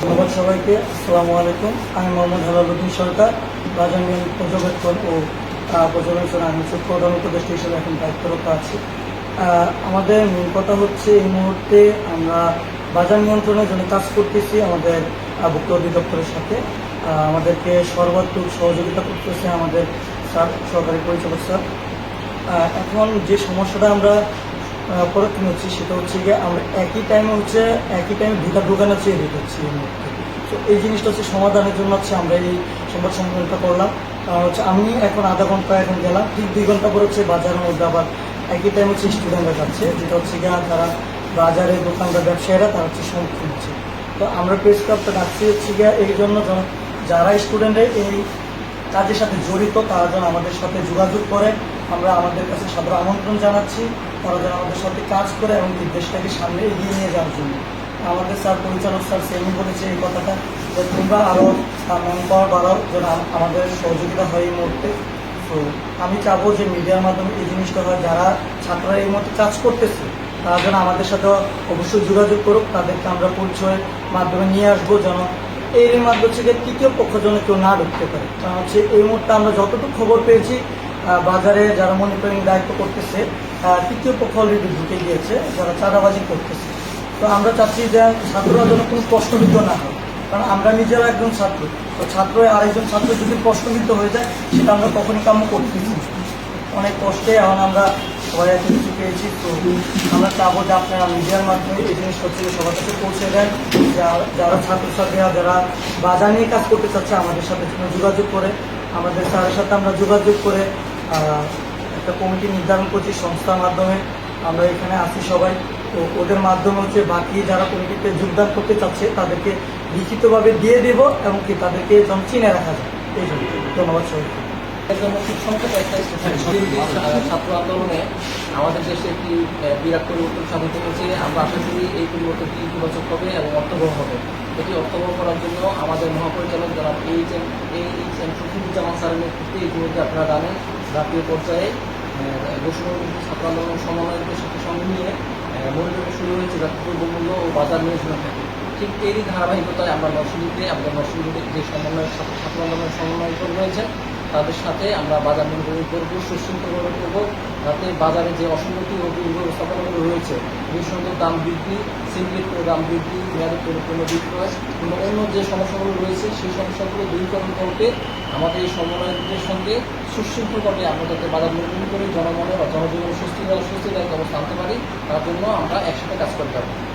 ধন্যবাদ সবাইকে। আসসালামু আলাইকুম। আমি মোহাম্মদ হেলালুদ্দিন সরকার রাজনীতি পর্যবেক্ষণ ও পর্যবেক্ষণ হচ্ছে প্রধান উপদেষ্টা হিসেবে এখন দায়িত্বরত আছি। আমাদের মূল কথা হচ্ছে এই মুহূর্তে আমরা বাজার নিয়ন্ত্রণের জন্য কাজ করতেছি আমাদের ভুক্ত অধিদপ্তরের সাথে। আমাদেরকে সর্বাত্মক সহযোগিতা করতেছে আমাদের সরকারি পরিচালক স্যার। এখন যে সমস্যাটা আমরা পরক্ষণ হচ্ছে সেটা হচ্ছে গিয়ে আমরা একই টাইমে হচ্ছে, একই টাইমে দুটা দোকানে চেয়ে দিতে হচ্ছে তো এই জিনিসটা হচ্ছে সমাধানের জন্য হচ্ছে আমরা এই সংবাদ সম্মেলনটা করলাম। কারণ হচ্ছে আমি এখন আধা ঘণ্টা এখন গেলাম, ঠিক দুই ঘণ্টা পর হচ্ছে বাজারের মধ্যে আবার একই টাইম হচ্ছে স্টুডেন্টরা যাচ্ছে, যেটা হচ্ছে গিয়ে তারা বাজারে দোকানদার, ব্যবসায়ীরা, তারা হচ্ছে সম্মুখীন হচ্ছে। তো আমরা প্রেস ক্লাবটা ডাকছি হচ্ছে গিয়ে এই জন্য যারা স্টুডেন্টরা এই কাজের সাথে জড়িত, তারা যেন আমাদের সাথে যোগাযোগ করে। আমরা আমাদের কাছে সাদর আমন্ত্রণ জানাচ্ছি, তারা যেন আমাদের সাথে কাজ করে এবং কি দেশটাকে সামনে এগিয়ে নিয়ে যাওয়ার জন্য। আমাদের স্যার পরিচালক স্যার সেমি বলেছে এই কথাটা যে, তোমরা আরও পাওয়ার বাড়াও যেন আমাদের সহযোগিতা হয় এই মুহূর্তে। তো আমি চাবো যে মিডিয়ার মাধ্যমে এই জিনিসটা হয়, যারা ছাত্ররা এই মুহূর্তে কাজ করতেছে, তারা যেন আমাদের সাথে অবশ্যই যোগাযোগ করুক, তাদেরকে আমরা পরিচয়ের মাধ্যমে নিয়ে আসব, যেন এর মাধ্যমে হচ্ছে গিয়ে তৃতীয় পক্ষ যেন কেউ না ঢুকতে পারে। হচ্ছে এই মুহূর্তে আমরা যতটুকু খবর পেয়েছি বাজারে যারা মনিটরিং দায়িত্ব করতেছে তৃতীয় পক্ষ অলরেডি ঢুকে গিয়েছে, যারা চাঁদাবাজি করতেছে। তো আমরা চাচ্ছি যে ছাত্ররা যেন কোনো প্রশ্নবিদ্ধ না হয়। কারণ আমরা নিজেরা একজন ছাত্র, তো ছাত্র আরেকজন ছাত্র যদি প্রশ্নবিদ্ধ হয়ে যায়, সেটা আমরা কখনই কাম্য করতেছি। অনেক কষ্টে এখন আমরা সবাই এত কিছু পেয়েছি। তো আমরা চাবো যে আপনারা মিডিয়ার মাধ্যমে এই জিনিসটা হচ্ছে সবার কাছে পৌঁছে দেন। যারা ছাত্রছাত্রীরা যারা বাজার নিয়ে কাজ করতে চাচ্ছে, আমাদের সাথে যোগাযোগ করে। আমাদের স্যারের সাথে আমরা যোগাযোগ করে একটা কমিটি নির্ধারণ করছি সংস্থার মাধ্যমে। আমরা এখানে আছি সবাই। তো ওদের মাধ্যমে হচ্ছে বাকি যারা কমিটিতে যোগদান করতে চাচ্ছে, তাদেরকে লিখিতভাবে দিয়ে দেব এবং কি তাদেরকে যেন চিনে রাখা যায়। এই জন্য ধন্যবাদ সবাইকে। ছাত্র আন্দোলনে আমাদের দেশে একটি বিরাট পরিবর্তন সাধিত হয়েছে আমরা আশা করি এই পরিবর্তনটি ইতিবাচক হবে এবং অর্থবহ হবে এটি অর্থবহ করার জন্য আমাদের মহাপরিচালক যারা H M H M Shafiquzzaman স্যারের নেতৃত্বে ইতিমধ্যে আপনারা জানেন জাতীয় পর্যায়ে ঘোষণা ছাত্র আন্দোলন সমন্বয়কের সাথে সঙ্গে নিয়ে মনিটরিং শুরু হয়েছে জাতীয় দ্রব্যমূল্য ও বাজার নিয়ন্ত্রণ থাকে ঠিক এরই ধারাবাহিকতায় আমরা নরসিংদীতে আমাদের নরসিংদীতে যে সমন্বয়ের সাথে ছাত্র আন্দোলনের সমন্বয় রয়েছেন তাদের সাথে আমরা বাজার নিয়ন্ত্রণ করব সুশৃঙ্খলভাবে করব, যাতে বাজারে যে অসঙ্গতি ও রয়েছে নিঃসন্দেহ দাম বৃদ্ধি সিন্ডিকেট করে দাম বৃদ্ধি মেয়াদের কোনো কোনো বিক্রয় অন্য যে সমস্যাগুলো রয়েছে, সেই সমস্যাগুলো দূরীকরণ করতে আমাদের এই সমন্বয়কদের সঙ্গে সুশৃঙ্খলভাবে আমরা যাতে বাজার নিয়ন্ত্রণ করে জনগণের বা জনজীবনের সুস্থির সুস্থির অবস্থা আনতে পারি, তার জন্য আমরা একসাথে কাজ করতে পারি